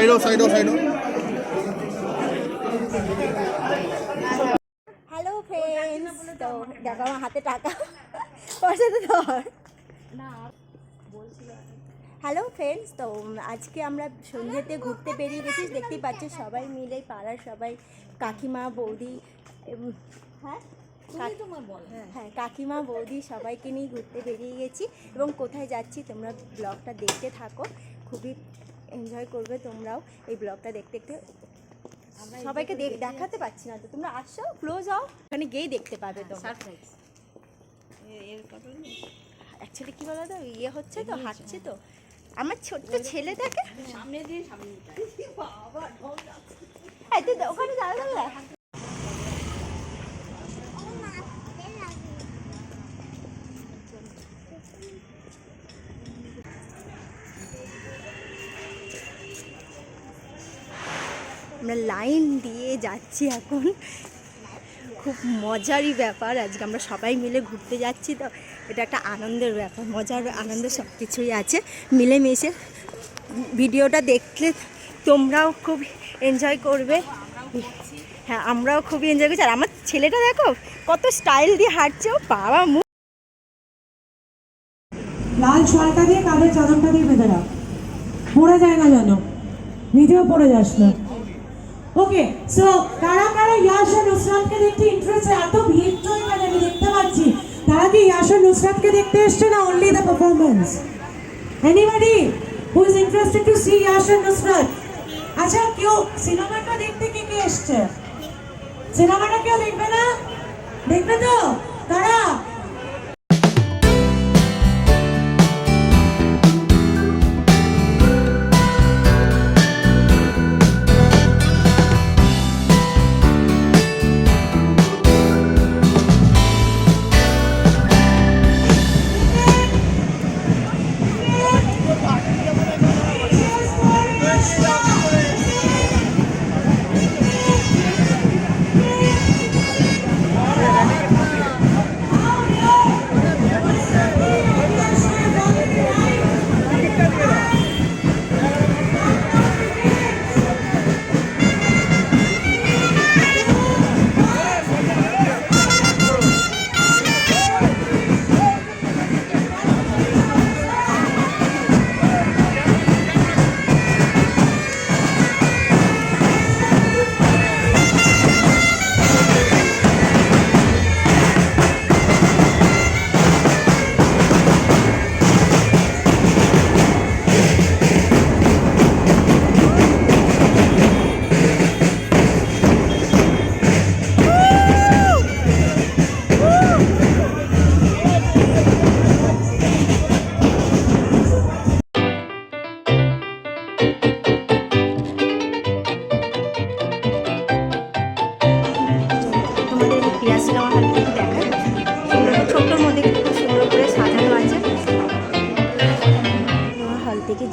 সাইডো সাইডো সাইডো। Hello friends তো দেখো আমার হাতে টাকা। পয়সা তো ধর। হ্যালো ফ্রেন্ডস তো আজকে আমরা সন্ধ্যেতে ঘুরতে বেরিয়ে গেছি। দেখতেই পাচ্ছি সবাই মিলে পাড়ার সবাই কাকিমা বৌদি এবং হ্যাঁ? হ্যাঁ কাকিমা বৌদি সবাইকে নিয়ে ঘুরতে বেরিয়ে গেছি। এবং কোথায় যাচ্ছি তোমরা ব্লগটা দেখতে থাকো। খুবই এনজয় করবে তোমরাও এই ব্লগটা দেখতে দেখতে। সবাইকে দেখ- দেখাতে পারছি না তো তোমরা আসো ক্লোজ হও ওখানে গিয়েই দেখতে পাবে তোমরা। অ্যাকচুয়ালি কি বলো তো ইয়ে হচ্ছে তো হাঁটছে তো। আমার ছোট্ট ছেলেটাকে সামনে দিয়ে সামনে ওখানে দাঁড়া দাঁড়া আমরা লাইন দিয়ে যাচ্ছি এখন। খুব মজারই ব্যাপার, আজকে আমরা সবাই মিলে ঘুরতে যাচ্ছি তো, এটা একটা আনন্দের ব্যাপার, মজার আনন্দ সব কিছুই আছে, মিলেমিশে। ভিডিওটা দেখলে তোমরাও খুব এনজয় করবে। হ্যাঁ আমরাও খুবই এনজয় করছি। আর আমার ছেলেটা দেখো, কত স্টাইল দিয়ে হাঁটছে, ও বাবা, মুখ লাল শালটা দিয়ে কাঁধের চাদরটা দিয়ে বেঁধে রাখ পড়ে যায় না যেন, নিজেও পড়ে যাস না। ওকে সো কারা কারা ইয়াশ আর নুসরাতকে দেখতে ইন্টারেস্ট এত ভিড় তো এখানে আমি দেখতে পাচ্ছি। তারা কি ইয়াশ আর নুসরাতকে দেখতে এসছে না only the performance anybody who is interested to see Yash আর নুসরাত? আচ্ছা কেউ সিনেমাটা দেখতে কে কে এসছে? সিনেমাটা কেউ দেখবে না? দেখবে তো? তারা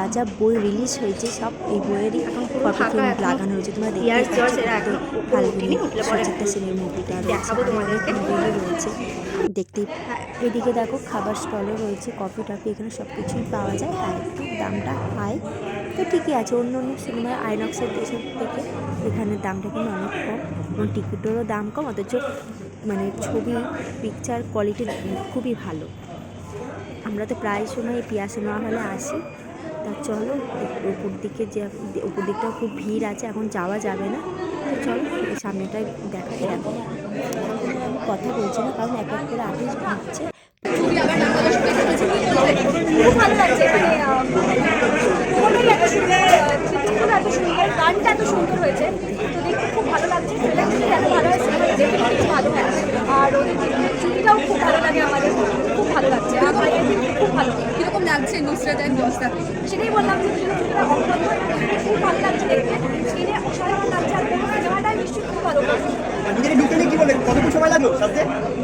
যা যা বই রিলিজ হয়েছে সব এই বইয়েরই এখন কপি ফিল্ম লাগানো রয়েছে তোমরা দেখতে ফাল্গুনি সচিত্রা সেনের মুভিটা রয়েছে দেখতেই এদিকে দেখো খাবার স্টলও রয়েছে কফি টফি এখানে সব কিছুই পাওয়া যায় হ্যাঁ একটু দামটা হাই তো ঠিকই আছে অন্য অন্য সিনেমায় আইনক্সের দেশের থেকে এখানে দামটা কিন্তু অনেক কম এবং টিকিটেরও দাম কম অথচ মানে ছবি পিকচার কোয়ালিটি খুবই ভালো। আমরা তো প্রায় সময় পিয়া সিনেমা হলে আসি তা চলো, উপর দিকে যে উপর দিকটাও খুব ভিড় আছে, এখন যাওয়া যাবে না। তো চলো সামনেটাই দেখা যাবে কথা বলছি না, কারণ এক এক করে আদেশ খুব ভালো লাগছে Lượng?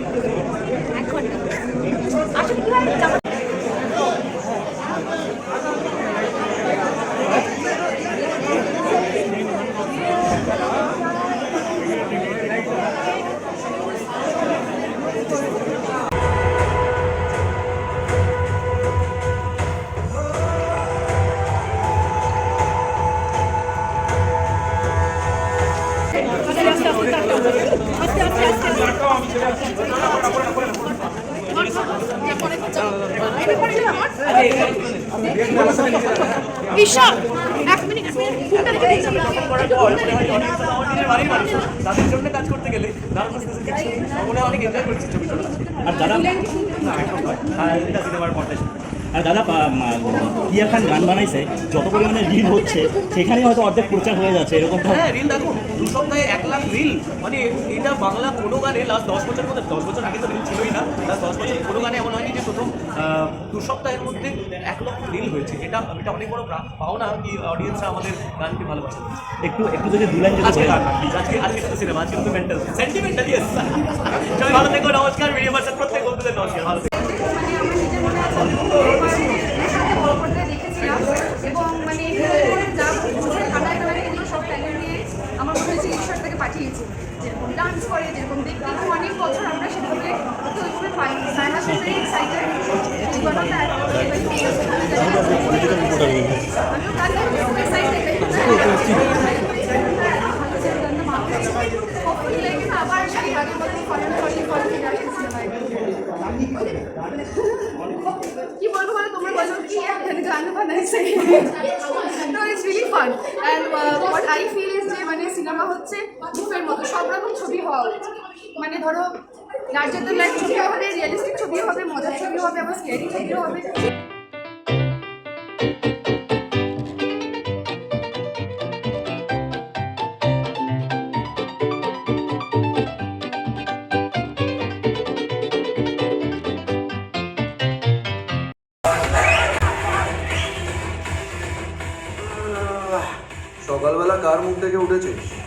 এক মিনিট তাদের জন্য কাজ করতে গেলে মনে অনেক এনজয় করছি ছবিটা আর দাদা সিনেমার পর্দায় আর দাদা পিয়া খান গান বানাইছে যত পরিমাণে রিল হচ্ছে সেখানে হয়তো অর্ধেক প্রচার হয়ে যাচ্ছে এরকম হ্যাঁ রিল দেখুন দু সপ্তাহে এক লাখ রিল। মানে এটা বাংলা কোনো গানে লাস্ট দশ বছরের মধ্যে দশ বছর আগে তো রিল ছিলই না লাস্ট দশ বছর কোনো গানে এমন হয়নি যে প্রথম আহ, দু সপ্তাহের মধ্যে এক লক্ষ রিল হয়েছে। এটা এটা অনেক বড় পাওনা কি অডিয়েন্স আমাদের গানকে ভালোবাসে। একটু একটু যদি দু লাইন আজকে আজকে আজকে তো সিনেমা আজকে তো মেন্টাল সেন্টিমেন্টাল ইয়েস ভালো থেকো নমস্কার ভিডিও পার্সন প্রত্যেক বন্ধুদের নমস্কার। ভালো থেকো পর্দায় দেখেছিলাম এবং মানে যা বুঝে কানায় কানায় এগুলো সব ট্যালেন্ট নিয়ে আমার মনে হয়েছে ঈশ্বর থেকে পাঠিয়েছে যেরকম ডান্স করে যেরকম দেখতে তো অনেক বছর আমরা সেভাবে তো ওইভাবে পাইনি সাইনা সেটাই এক্সাইটেড আমিও কাজে খুব এক্সাইটেড আবার সেই আগের মতো ফরেন ফরেন ফরেন সিনেমায় কি বলব মানে তোমরা বলো কি এখানে গান বানাইছে no it's and what I feel is যে মানে সিনেমা হচ্ছে মুভের মতো। সব রকম ছবি হওয়া উচিত। মানে ধরো নার্জেন্দ্র লাইফ ছবিও হবে রিয়েলিস্টিক ছবিও হবে, মজার ছবিও হবে, আবার স্কেয়ারি ছবিও হবে। সকালবেলা কার মুখ থেকে উঠেছিস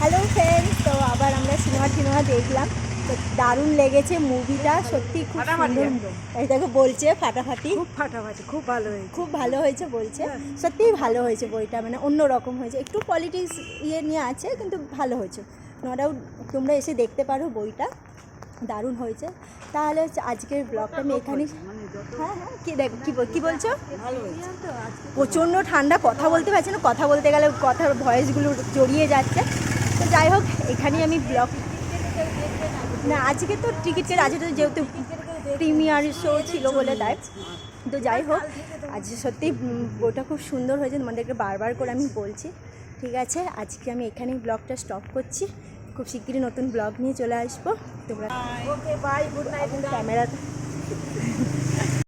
হ্যালো ফ্রেন্ডস তো আবার আমরা সিনেমা টিনেমা দেখলাম। তো দারুণ লেগেছে মুভিটা। সত্যি খুব সুন্দর। এই দেখো বলছে ফাটাফাটি। খুব ফাটাফাটি খুব ভালো হয়েছে। খুব ভালো হয়েছে বলছে। সত্যিই ভালো হয়েছে বইটা। মানে অন্য রকম হয়েছে। একটু পলিটিক্স ইয়ে নিয়ে আছে কিন্তু ভালো হয়েছে। নো ডাউট তোমরা এসে দেখতে পারো বইটা। দারুণ হয়েছে। তাহলে হচ্ছে আজকের ব্লগটা আমি এখানে হ্যাঁ হ্যাঁ কী দেখ কী বল- কী বলছো? প্রচণ্ড ঠান্ডা কথা বলতে পারছি না কথা বলতে গেলে কথার ভয়েসগুলো জড়িয়ে যাচ্ছে। তো যাই হোক এখানেই আমি ব্লগ না আজকে তো টিকিট কেটে আজকে তো যেহেতু প্রিমিয়ার শো ছিল বলে তাই। তো যাই হোক আজ সত্যি বইটা খুব সুন্দর হয়েছে তোমাদেরকে বারবার করে আমি বলছি। ঠিক আছে আজকে আমি এখানেই ব্লগটা স্টপ করছি। খুব শিগগিরই নতুন ব্লগ নিয়ে চলে আসব। তোমরা okay bye good night camera